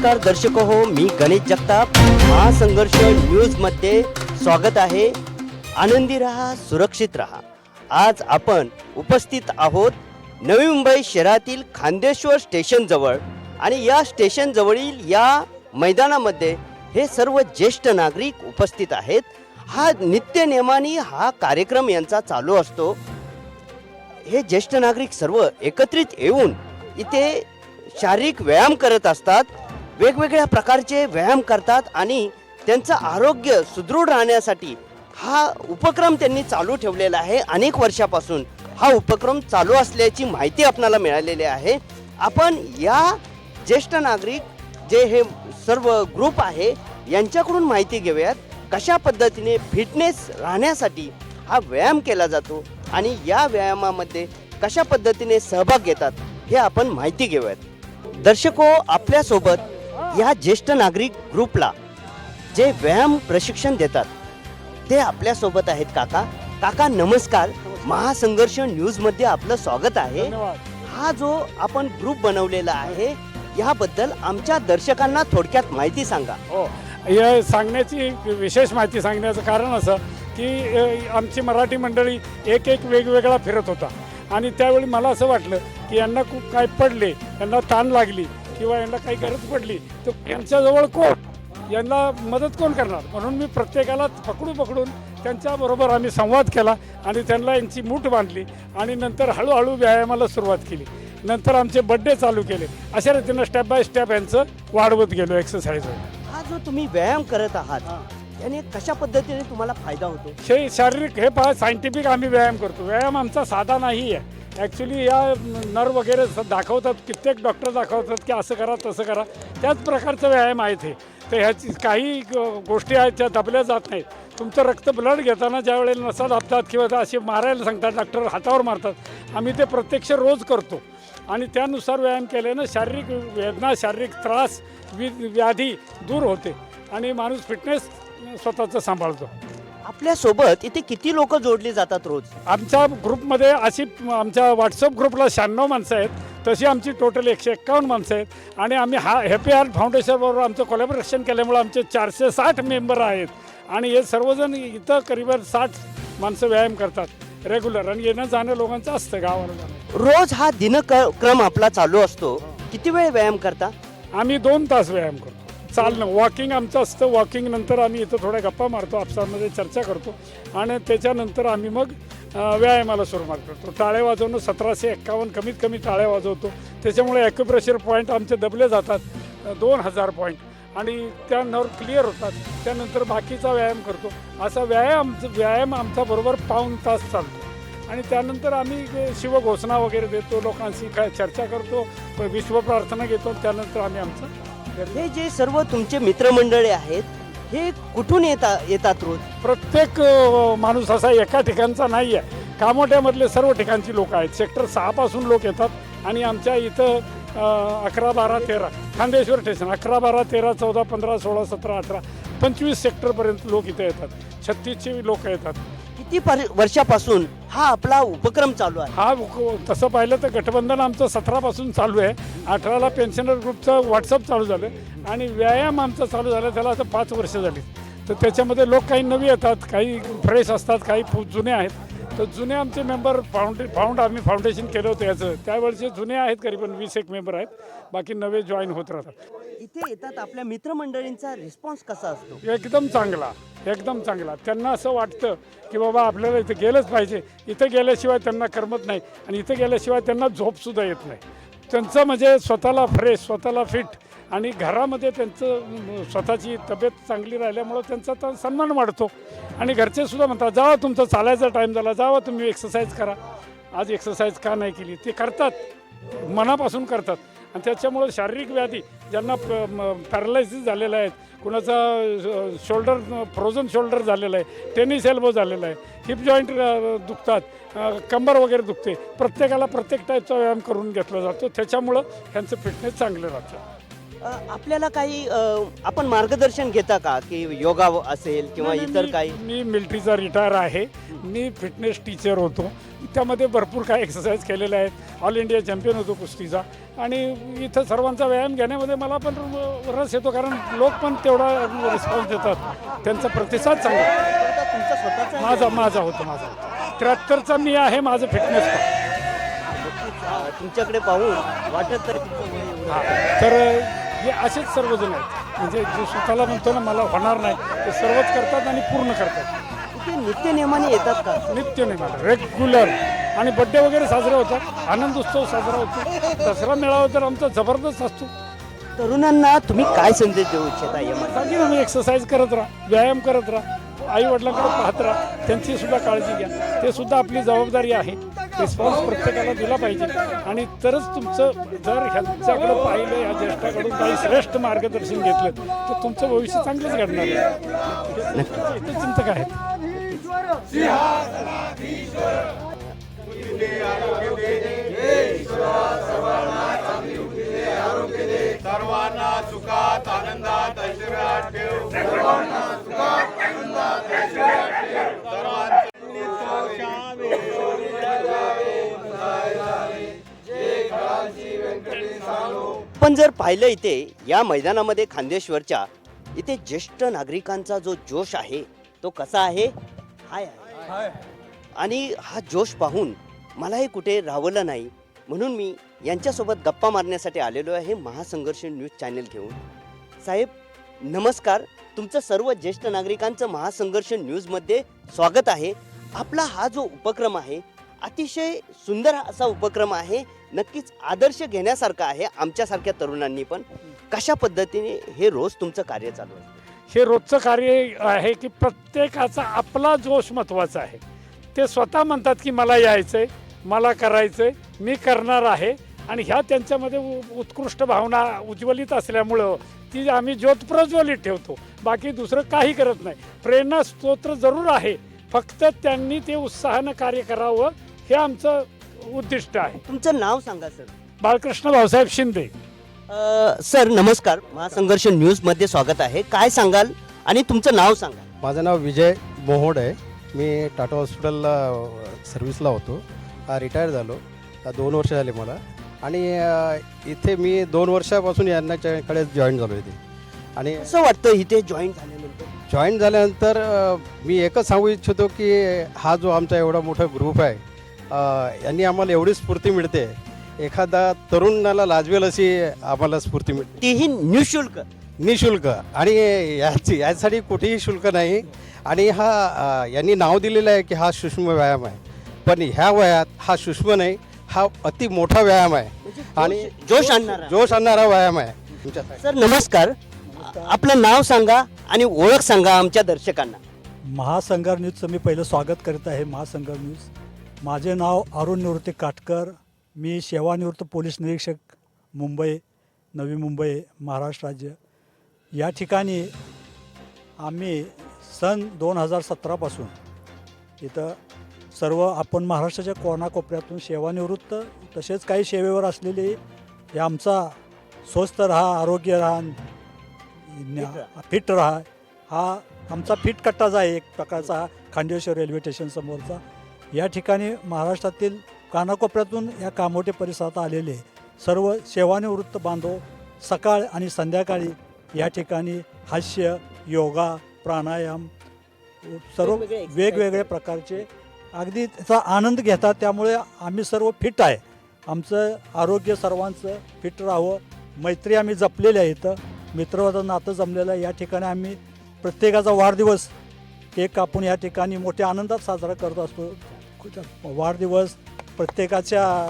नमस्कार दर्शक हो मी गणेश जगताप. महासंघर्ष न्यूजमध्ये स्वागत आहे. आनंदी रहा सुरक्षित रहा. आज आपण उपस्थित आहोत नवी मुंबई शहरातील खांदेश्वर स्टेशनजवळ आणि या स्टेशनजवळील या मैदानामध्ये हे सर्व ज्येष्ठ नागरिक उपस्थित आहेत. हा नित्यनेमाने हा कार्यक्रम यांचा चालू असतो. हे ज्येष्ठ नागरिक सर्व एकत्रित येऊन इथे शारीरिक व्यायाम करत असतात. वेगवेगळ्या प्रकारचे व्यायाम करतात आणि त्यांचं आरोग्य सुदृढ राहण्यासाठी हा उपक्रम त्यांनी चालू ठेवलेला आहे. अनेक वर्षापासून हा उपक्रम चालू असल्याची माहिती आपणाला मिळालेली आहे. आपण या ज्येष्ठ नागरिक जे हे सर्व ग्रुप आहे यांच्याकडून माहिती घेऊयात. कशा पद्धतीने फिटनेस राहण्यासाठी हा व्यायाम केला जातो आणि या व्यायामामध्ये कशा पद्धतीने सहभाग घेतात हे आपण माहिती घेऊयात. दर्शको आपल्यासोबत या ज्येष्ठ नागरिक ग्रुपला जे व्यायाम प्रशिक्षण देतात ते आपल्यासोबत आहेत काका. काका नमस्कार. महासंघर्ष न्यूजमध्ये आपलं स्वागत आहे. हा जो आपण ग्रुप बनवलेला आहे याबद्दल आमच्या दर्शकांना थोडक्यात माहिती सांगा. हो. हे सांगण्याची विशेष माहिती सांगण्याचं कारण असं की अ, आमची मराठी मंडळी एक एक वेगवेगळा फिरत होता. आणि त्यावेळी मला असं वाटलं की यांना खूप काय पडले यांना ताण लागली किंवा यांना काही गरज पडली तर यांच्याजवळ कोण? यांना मदत कोण करणार? म्हणून मी प्रत्येकाला पकडू पकडून त्यांच्याबरोबर आम्ही संवाद केला आणि त्यांना यांची मूठ बांधली आणि नंतर हळूहळू व्यायामाला सुरुवात केली. नंतर आमचे बड्डे चालू केले. अशा रीतीनं स्टेप बाय स्टेप यांचं वाढवत गेलो एक्सरसाइज हा जो तुम्ही व्यायाम करत आहात त्याने कशा पद्धतीने तुम्हाला फायदा होतो? हे शारीरिक हे पहा सायंटिफिक आम्ही व्यायाम करतो. व्यायाम आमचा साधा नाही आहे ॲक्च्युली या नर वगैरे स- दाखवतात कित्येक डॉक्टर दाखवतात की असं करा तसं करा. त्याच प्रकारचं व्यायाम आहेत हे. तर ह्याची काही ग- गोष्टी आहेत त्या दबल्या जात नाहीत. तुमचं रक्त ब्लड घेताना ज्या वेळेला नसा दाबतात किंवा असे मारायला सांगतात डॉक्टर हातावर मारतात आम्ही ते प्रत्यक्ष रोज करतो. आणि त्यानुसार व्यायाम केल्यानं शारीरिक वेदना शारीरिक त्रास वि व्याधी दूर होते. आणि माणूस फिटनेस स्वतःचं सांभाळतो. आपल्यासोबत इथे किती लोक जोडली जातात रोज? आमच्या ग्रुपमध्ये अशी आमच्या व्हॉट्सअप ग्रुपला शहाण्णव माणसं आहेत. तशी आमची टोटल एकशे एक्कावन्न माणसं आहेत. आणि आम्ही हा हॅपी हार्ट फाउंडेशनबरोबर आमचं कोलॅबरेशन केल्यामुळे आमचे चारशे साठ मेंबर आहेत. आणि हे सर्वजण इथं करीबन साठ माणसं व्यायाम करतात रेग्युलर आणि येणं जाणं लोकांचं असतं गावाला. रोज हा दिनक्रम आपला चालू असतो. किती वेळ व्यायाम करता? आम्ही दोन तास व्यायाम करतो. चालणं वॉकिंग आमचं असतं. वॉकिंग नंतर आम्ही इथं थोड्या गप्पा मारतो आपसामध्ये चर्चा करतो. आणि त्याच्यानंतर आम्ही मग व्यायामाला सुरुवात करतो. टाळे वाजवणं सतराशे एक्कावन्न कमीत कमी टाळे वाजवतो. त्याच्यामुळे ॲक्युप्रेशर पॉईंट आमचे दबले जातात दोन हजार पॉईंट आणि त्यावर क्लिअर होतात. त्यानंतर बाकीचा व्यायाम करतो. असा व्यायाम व्यायाम आमचा बरोबर पाऊण तास चालतो. आणि त्यानंतर आम्ही शिवघोषणा वगैरे देतो लोकांशी काय चर्चा करतो विश्वप्रार्थना घेतो त्यानंतर आम्ही आमचं हे जे सर्व तुमचे मित्रमंडळी आहेत हे कुठून येता येतात रोज? प्रत्येक अ, माणूस असा एका ठिकाणचा नाही आहे कामोट्यामधले सर्व ठिकाणची लोक आहेत. सेक्टर सहापासून लोक येतात आणि आमच्या इथं अ, अकरा बारा तेरा खांदेश्वर स्टेशन अकरा बारा तेरा चौदा पंधरा सोळा सतरा अठरा पंचवीस सेक्टरपर्यंत लोक इथं येतात. छत्तीसचे लोक येतात. किती वर्षापासून हा आपला उपक्रम चालू आहे? हा उक- तसं पाहिलं तर गठबंधन आमचं सतरापासून चालू आहे. अठराला पेन्शनर ग्रुपचं व्हॉट्सअप चालू झालं. आणि व्यायाम आमचा चालू झाला. त्याला आता पाच वर्ष झाली. तर त्याच्यामध्ये लोक काही नवी येतात काही फ्रेश असतात काही फु- जुने आहेत. तर जुने आमचे मेंबर फाउंडे फाउंड आम्ही फाउंडेशन केलं होतं याचं. त्यावेळचे जुने आहेत करीबन वीस एक मेंबर आहेत. बाकी नवे जॉईन होत राहतात. इथे येतात आपल्या मित्रमंडळींचा रिस्पॉन्स कसा असतो? एकदम चांगला एकदम चांगला. त्यांना असं वाटतं की बाबा आपल्याला इथं गेलंच पाहिजे. इथं गेल्याशिवाय त्यांना करमत नाही आणि इथं गेल्याशिवाय त्यांना झोपसुद्धा येत नाही. त्यांचं म्हणजे स्वतःला फ्रेश स्वतःला फिट आणि घरामध्ये त्यांचं स्वतःची तब्येत चांगली राहिल्यामुळं त्यांचा तर सन्मान वाढतो. आणि घरचे सुद्धा म्हणतात जावा तुमचा चालायचा टाईम झाला जावा तुम्ही एक्सरसाइज करा. आज एक्सरसाइज का नाही केली? ते करतात. मनापासून करतात. आणि त्याच्यामुळं शारीरिक व्याधी ज्यांना पॅरालायसिस झालेलं आहे कुणाचा शोल्डर फ्रोझन शोल्डर झालेला आहे टेनिस एल्बो झालेला आहे हिप जॉईंट दुखतात कंबर वगैरे दुखते प्रत्येकाला प्रत्येक टाईपचा व्यायाम करून घेतला जातो. त्याच्यामुळं ह्यांचं फिटनेस चांगलं राहतं. आपल्याला काही आपण मार्गदर्शन घेता का? की योगा असेल किंवा इतर काही? मी मिलिटरीचा रिटायर आहे. मी फिटनेस टीचर होतो. त्यामध्ये भरपूर काही एक्सरसाइज केलेल्या आहेत. ऑल इंडिया चॅम्पियन होतो कुस्तीचा. आणि इथं सर्वांचा व्यायाम घेण्यामध्ये मला पण रस येतो कारण लोक पण तेवढा रिस्पॉन्स देतात. त्यांचा प्रतिसाद चांगला. आहे. तुमचा स्वतःचा माझा माझा होतो माझा होतो. त्र्याहत्तरचा मी आहे माझं फिटनेस तुमच्याकडे पाहून वाटत तर. तर हे असेच सर्वजण आहेत. म्हणजे जे स्वतःला म्हणतो ना मला होणार नाही ते सर्वच करतात आणि पूर्ण करतात. इथे नित्य नियमाने येतात का? नित्य नाही मला रेग्युलर आणि बड्डे वगैरे साजरे होतात आनंद उत्सव साजरा होतो. दसरा मेळावा तर आमचा जबरदस्त असतो. तरुणांना तुम्ही काय संदेश देऊ इच्छिता यामध्ये मी एक्सरसाइज करत राहा व्यायाम करत राहा आई वडिलांकडे पाहत राहा त्यांची सुद्धा काळजी घ्या. ते सुद्धा आपली जबाबदारी आहे. रिस्पॉन्स प्रत्येकाला दिला पाहिजे. आणि तरच तुमचं जर ह्यांच्याकडे पाहिलं या ज्येष्ठाकडून काही श्रेष्ठ मार्गदर्शन घेतलं तर तुमचं भविष्य चांगलंच घडणार आहे. चिंतक आहेत सर्वांना सुखात आनंदात ऐश्वर्यात ठेव. सर्वांना सुखात आनंदात ऐश्वर्यात ठेव. सर्वांचे आपण जर पाहिलं इथे या मैदानामध्ये खांदेश्वरच्या इथे ज्येष्ठ नागरिकांचा जो जोश आहे तो कसा आहे? हाय आहे आणि हा जोश पाहून मलाही कुठे राहवलं नाही. म्हणून मी यांच्यासोबत गप्पा मारण्यासाठी आलेलो आहे महासंघर्ष न्यूज चॅनल घेऊन साहेब नमस्कार. तुमचं सर्व ज्येष्ठ नागरिकांचं महासंघर्ष न्यूजमध्ये स्वागत आहे. आपला हा जो उपक्रम आहे अतिशय सुंदर असा उपक्रम आहे. नक्कीच आदर्श घेण्यासारखा आहे आमच्यासारख्या तरुणांनी पण. कशा पद्धतीने हे रोज तुमचं कार्य चालू आहे? हे रोजचं कार्य आहे की प्रत्येकाचा आपला जोश महत्त्वाचा आहे. ते स्वतः म्हणतात की मला यायचंय मला करायचंय मी करणार आहे. आणि ह्या त्यांच्यामध्ये उ- उत्कृष्ट भावना उज्ज्वलित असल्यामुळं ती आम्ही ज्योत प्रज्वलित ठेवतो. बाकी दुसरं काही करत नाही. प्रेरणा स्तोत्र जरूर आहे. फक्त त्यांनी ते उत्साहानं कार्य करावं हे आमचं उद्दिष्ट आहे. तुमचं नाव सांगा सर. बाळकृष्ण भाऊसाहेब शिंदे. अ, सर नमस्कार. महासंघर्ष न्यूजमध्ये स्वागत आहे. काय सांगाल आणि तुमचं नाव सांगा. माझं नाव विजय मोहोड आहे. मी टाटा हॉस्पिटलला सर्व्हिसला होतो. रिटायर झालो. दोन वर्ष झाले मला. आणि अ, इथे मी दोन वर्षापासून यांनाच्याकडे जॉईन झालो इथे. आणि कसं वाटतं इथे जॉईन झाल्यानंतर? जॉईन झाल्यानंतर अ, मी एकच सांगू इच्छितो की हा जो आमचा एवढा मोठा ग्रुप आहे अ, यांनी आम्हाला एवढी स्फूर्ती मिळते. एखादा तरुणाला लाजवेल अशी आम्हाला स्फूर्ती मिळते. तीही निशुल्क. निशुल्क. आणि याची यासाठी कुठेही शुल्क नाही. आणि हा अ, यांनी नाव दिलेलं आहे की हा सूक्ष्म व्यायाम आहे. पण ह्या वयात हा सूक्ष्म नाही हा अति मोठा व्यायाम आहे. आणि जोश आणणारा. जोश आणणारा व्यायाम आहे तुमच्यासाठी सर नमस्कार. आपलं नाव सांगा आणि ओळख सांगा आमच्या दर्शकांना. महासंघर न्यूजचं मी पहिलं स्वागत करीत आहे महासंघर न्यूज. माझे नाव अरुण निवृत्ती काटकर. मी सेवानिवृत्त पोलीस निरीक्षक मुंबई नवी मुंबई महाराष्ट्र राज्य. या ठिकाणी आम्ही सन दोन हजार सतरापासून इथं सर्व आपण महाराष्ट्राच्या कोणाकोपऱ्यातून सेवानिवृत्त तसेच काही सेवेवर असलेले हे आमचा स्वस्थ राहा आरोग्य राहा फिट राहा. हा आमचा फिट कट्टाच आहे एक प्रकारचा खांडेश्वर रेल्वे स्टेशन समोरचा. या ठिकाणी महाराष्ट्रातील कानाकोपऱ्यातून या कामोठे परिसरात आलेले सर्व सेवानिवृत्त बांधव सकाळ आणि संध्याकाळी या ठिकाणी हास्य योगा प्राणायाम सर्व वेगवेगळ्या प्रकारचे अगदी त्याचा आनंद घेतात. त्यामुळे आम्ही सर्व फिट आहे. आमचं आरोग्य सर्वांचं फिट राहावं. मैत्री आम्ही जपलेली आहे इथं. मित्रवाचं नातं जमलेलं आहे. या ठिकाणी आम्ही प्रत्येकाचा वाढदिवस केक कापून या ठिकाणी मोठ्या आनंदात साजरा करत असतो. वाढदिवस प्रत्येकाच्या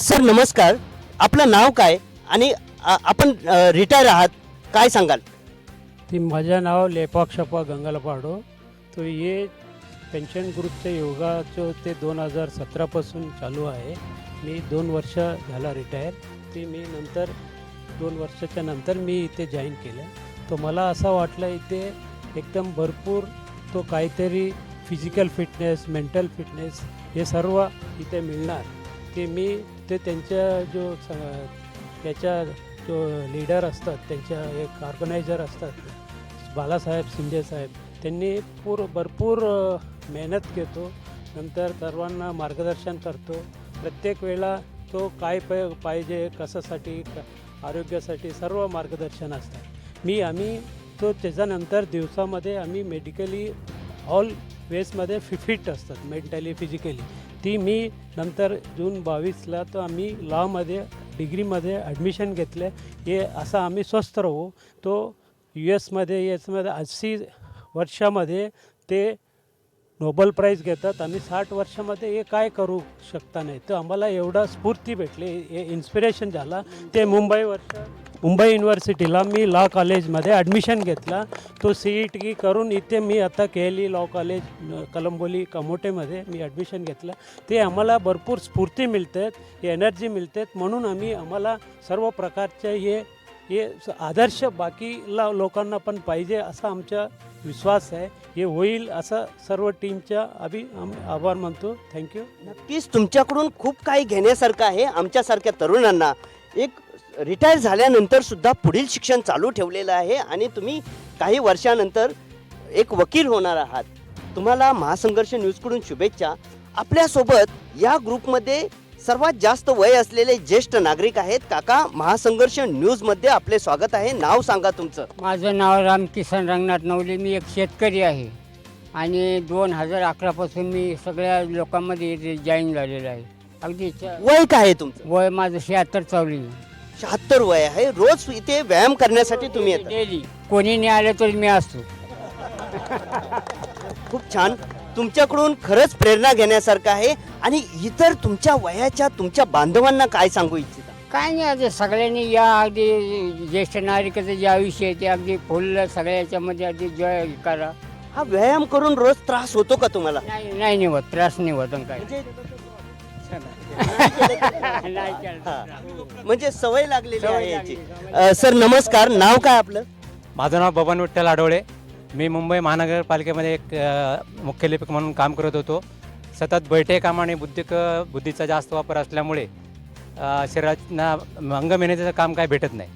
सर नमस्कार. आपलं नाव काय? आणि आपण रिटायर आहात. काय सांगाल? ती माझं नाव लेपाक्षप्पा गंगाला पाडो तो ये पेन्शन ग्रुपच्या योगाचं ते दोन हजार सतरापासून चालू आहे. मी दोन वर्ष झाला रिटायर ते मी नंतर दोन वर्षाच्या नंतर मी इथे जॉईन केलं. तो मला असं वाटलं इथे एकदम भरपूर तो काहीतरी फिजिकल फिटनेस मेंटल फिटनेस हे सर्व इथे मिळणार. ते मी ते त्यांच्या जो स- जो लीडर असतात त्यांच्या एक ऑर्गनायझर असतात बालासाहेब शिंदे साहेब त्यांनी पूर भरपूर मेहनत घेतो. नंतर सर्वांना मार्गदर्शन करतो. प्रत्येक वेळा तो काय प पाहिजे कशासाठी आरोग्यासाठी सर्व मार्गदर्शन असतात. मी आम्ही तो त्याच्यानंतर दिवसामध्ये आम्ही मेडिकली ऑल वेसमध्ये फि फिट असतात मेंटली फिजिकली. ती मी नंतर जून बावीसला तर आम्ही लॉमध्ये डिग्रीमध्ये ॲडमिशन घेतले. हे असं आम्ही स्वस्थ राहू. तो यू एसमध्ये एसमध्ये ऐंशी वर्षामध्ये ते नोबल प्राईज घेतात आम्ही साठ वर्षामध्ये हे काय करू शकता नाही. तर आम्हाला एवढा स्फूर्ती भेटली. हे इन्स्पिरेशन झाला. ते मुंबई वर्ष मुंबई युनिव्हर्सिटीला मी लॉ कॉलेजमध्ये ॲडमिशन घेतला. तो सी ई टी करून इथे मी आता K L E law college Kalamboli कमोटेमध्ये मी ॲडमिशन घेतलं. ते आम्हाला भरपूर स्फूर्ती मिळतात एनर्जी मिळतात म्हणून आम्ही आम्हाला सर्व प्रकारचे हे हे आदर्श बाकी ला लोकांना पण पाहिजे असा आमचा विश्वास आहे. हे होईल असं सर्व टीमच्या आम्ही आभार मानतो. थँक्यू नक्कीच तुमच्याकडून खूप काही घेण्यासारखं आहे. आमच्यासारख्या तरुणांना एक रिटायर झाल्यानंतर सुद्धा पुढील शिक्षण चालू ठेवलेलं आहे आणि तुम्ही काही वर्षानंतर एक वकील होणार आहात. तुम्हाला महासंघर्ष न्यूजकडून शुभेच्छा. आपल्यासोबत या ग्रुपमध्ये सर्वात जास्त वय असलेले ज्येष्ठ नागरिक आहेत. काका महासंघर्ष न्यूजमध्ये आपले स्वागत आहे. नाव सांगा तुमचं. माझं नाव रामकिसन रंगनाथ नवले. मी एक शेतकरी आहे. आणि दोन हजार अकरापासून मी सगळ्या लोकांमध्ये जॉईन झालेलो आहे. अगदी वय काय आहे तुमचं? वय माझं शहात्तर चावली. शहात्तर वय आहे. रोज इथे व्यायाम करण्यासाठी तुम्ही येता. डेली. कोणी नाही आलं तरी मी असतो. खूप छान. तुमच्याकडून खरंच प्रेरणा घेण्यासारखं आहे. आणि इतर तुमच्या वयाच्या तुमच्या बांधवांना काय सांगू इच्छिता? काय नाही आता सगळ्यांनी या अगदी ज्येष्ठ नागरिकाचं जे आयुष्य आहे ते अगदी फुल सगळ्या याच्यामध्ये अगदी जॉय करा. हा व्यायाम करून रोज त्रास होतो का तुम्हाला? नाही नाही नाही होत. त्रास नाही होत आणि काय. म्हणजे नाही केलं. हा. म्हणजे सवय लागलेली सवय आहे याची. लागली, सवय अ, सर नमस्कार. नाव काय आपलं? माझं नाव बबन विठ्ठल आडवळे मी मुंबई महानगरपालिकेमध्ये एक अ, मुख्य म्हणून काम करत होतो. सतत बैठे काम आणि बुद्धिक बुद्धीचा जास्त वापर असल्यामुळे शरीराना अंग मेहनतीचं काम काय भेटत नाही.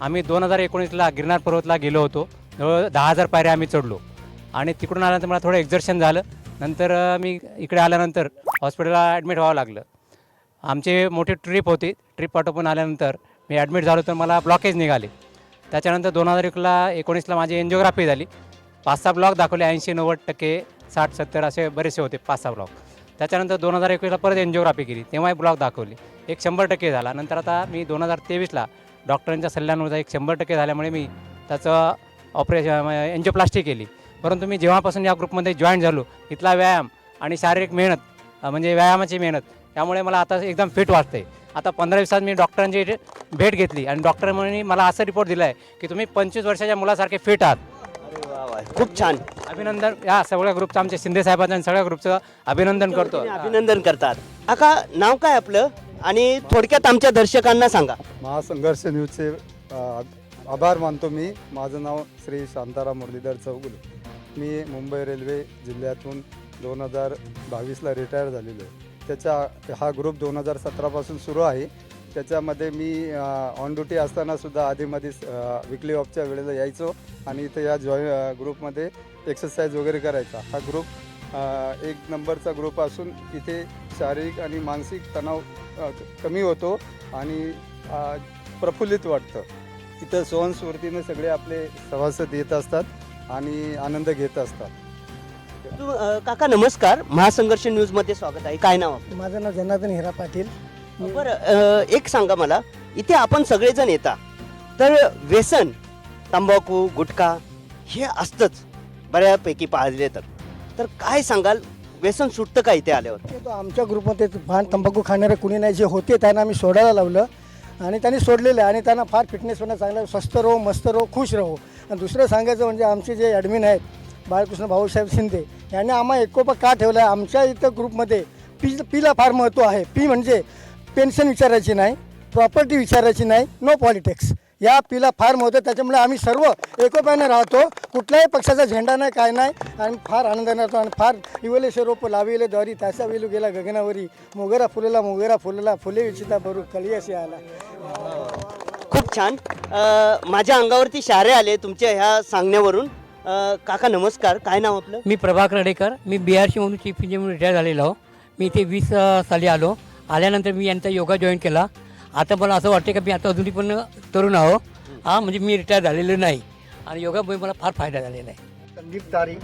आम्ही दोन हजार एकोणीसला गिरनार पर्वतला गेलो होतो. जवळ दहा हजार पायऱ्या आम्ही चढलो. आणि तिकडून आल्यानंतर मला थोडं एक्झर्शन झालं. नंतर मी इकडे आल्यानंतर हॉस्पिटलला ॲडमिट व्हावं लागलं. आमची मोठी ट्रिप होती. ट्रिप आटोपून आल्यानंतर मी ॲडमिट झालो तर मला ब्लॉकेज निघाले. त्याच्यानंतर दोन हजार एकला एकोणीसला माझी एन्जिओग्राफी झाली. पाच सहा ब्लॉक दाखवले ऐंशी नव्वद टक्के साठ सत्तर असे बरेचसे होते पाच सहा ब्लॉक. त्याच्यानंतर दोन हजार एकवीसला परत एन्जिओग्राफी केली तेव्हाही ब्लॉक दाखवली. एक शंभर टक्के झाला. नंतर आता मी दोन हजार तेवीसला डॉक्टरांच्या सल्ल्यानुसार एक शंभर टक्के झाल्यामुळे मी त्याचं ऑपरेशन एन्जिओप्लास्टी केली. परंतु मी जेव्हापासून या ग्रुपमध्ये जॉईन झालो इथला व्यायाम आणि शारीरिक मेहनत म्हणजे व्यायामाची मेहनत त्यामुळे मला आता एकदम फिट वाटते आता पंधरा दिवसात मी डॉक्टरांची भेट घेतली आणि डॉक्टरांनी मला असा रिपोर्ट दिला आहे की तुम्ही पंचवीस वर्षाच्या मुलासारखे फिट आहात. वा खूप छान. अभिनंदन. या सगळ्या ग्रुपचं आमच्या शिंदे साहेबांचं आणि सगळ्या ग्रुपचं अभिनंदन करतो. अभिनंदन करतात. काका नाव काय आपलं? आणि थोडक्यात आमच्या दर्शकांना सांगा. महासंघर्ष न्यूजचे अ, आभार मानतो मी. माझं नाव श्री शांताराम मुरलीधर चौगुले. मी मुंबई रेल्वे जिल्ह्यातून दोन हजार बावीसला रिटायर झालेलो आहे. त्याच्या हा ग्रुप दोन हजार सतरापासून सुरू आहे. त्याच्यामध्ये मी ऑन ड्युटी असतानासुद्धा आधीमध्ये विकली ऑफच्या वेळेला यायचो आणि इथं या जॉई अ, ग्रुपमध्ये एक्सरसाइज वगैरे करायचा. हा ग्रुप एक नंबरचा ग्रुप असून इथे शारीरिक आणि मानसिक तणाव कमी होतो आणि प्रफुल्लित वाटतं. इथं सहनस्फूर्तीने सगळे आपले सभासद येत असतात आणि आनंद घेत असतात. काका नमस्कार. महासंघर्ष न्यूजमध्ये स्वागत आहे. काय नाव आपलं? माझं नाव जनार्दन हिरा पाटील. बरं एक सांगा मला. इथे आपण सगळेजण येता. तर व्यसन तंबाखू गुटखा हे असतंच. बऱ्यापैकी पाहिले तर तर काय सांगाल? व्यसन सुटतं का इथे आल्यावर? ते तो आमच्या ग्रुपमध्ये भान तंबाखू खाणारे कुणी नाही. जे होते त्यांना आम्ही सोडायला लावलं. आणि त्यांनी सोडलेलं आहे. आणि त्यांना फार फिटनेस होणं चांगलं स्वस्त स्वस्थ राहू मस्त राहू खुश राहो. आणि दुसरं सांगायचं म्हणजे आमचे जे ॲडमिन आहेत बाळकृष्ण भाऊसाहेब शिंदे यांनी आम्हा एकोपा का ठेवला आहे आमच्या इथं ग्रुपमध्ये पी पीला फार महत्त्व आहे. पी म्हणजे पेन्शन विचारायची नाही प्रॉपर्टी विचारायची नाही नो पॉलिटिक्स या पीला फार महत्त्व. त्याच्यामुळे आम्ही सर्व एकोप्याने राहतो. कुठल्याही पक्षाचा झेंडा नाही काय नाही. आणि फार आनंदाने राहतो आणि फार इवलेशे रोप लाविले द्वारी त्याचा वेलू गेला गगनावरी. मोगरा फुलेला मोगरा फुलला फुले विचिता बरू कलियाशी आला. खूप छान. अ, माझ्या अंगावरती शारे आले तुमच्या ह्या सांगण्यावरून. काका नमस्कार. काय नाव आपलं? मी प्रभाकर रेडेकर मी बी आर सी म्हणून चीफ इंजिनियर रिटायर झालेलो. मी इथे वीस साली आलो. आल्यानंतर मी यांचा योगा जॉईन केला. आता मला असं वाटते का मी आता अजूनही पण तरुण आहो हा म्हणजे मी रिटायर झालेलो नाही. आणि योगामुळे मला फार फायदा झालेला आहे. संदीप तारी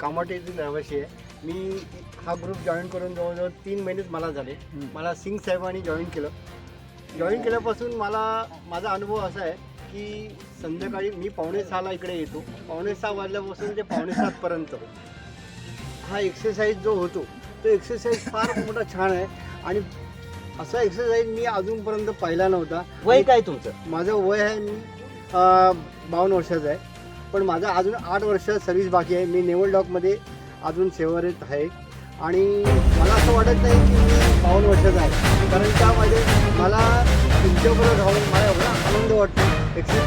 कामाटेची येथील आहे. मी हा ग्रुप जॉईन करून जवळजवळ तीन महिनेच मला झाले. मला सिंग साहेबांनी जॉईन केलं. जॉईन केल्यापासून मला माझा अनुभव असा आहे की संध्याकाळी मी पावणे सहाला इकडे येतो. पावणे सहा वाजल्यापासून ते पावणे सातपर्यंत हा एक्सरसाइज जो होतो तो एक्सरसाइज फार मोठा छान आहे. आणि असा एक्सरसाइज मी अजूनपर्यंत पाहिला नव्हता. वय काय तुमचं? माझं वय आहे मी बावन्न वर्षाचं आहे. पण माझं अजून आठ वर्ष सर्व्हिस बाकी आहे. मी नेवल डॉकमध्ये अजून सेवारीत आहे. आणि मला असं वाटत नाही की मी बावन्न वर्षाचा आहे. कारण त्यामध्ये मला तुमच्याबरोबर राहून मला एवढा आनंद वाटतो. एक्सेस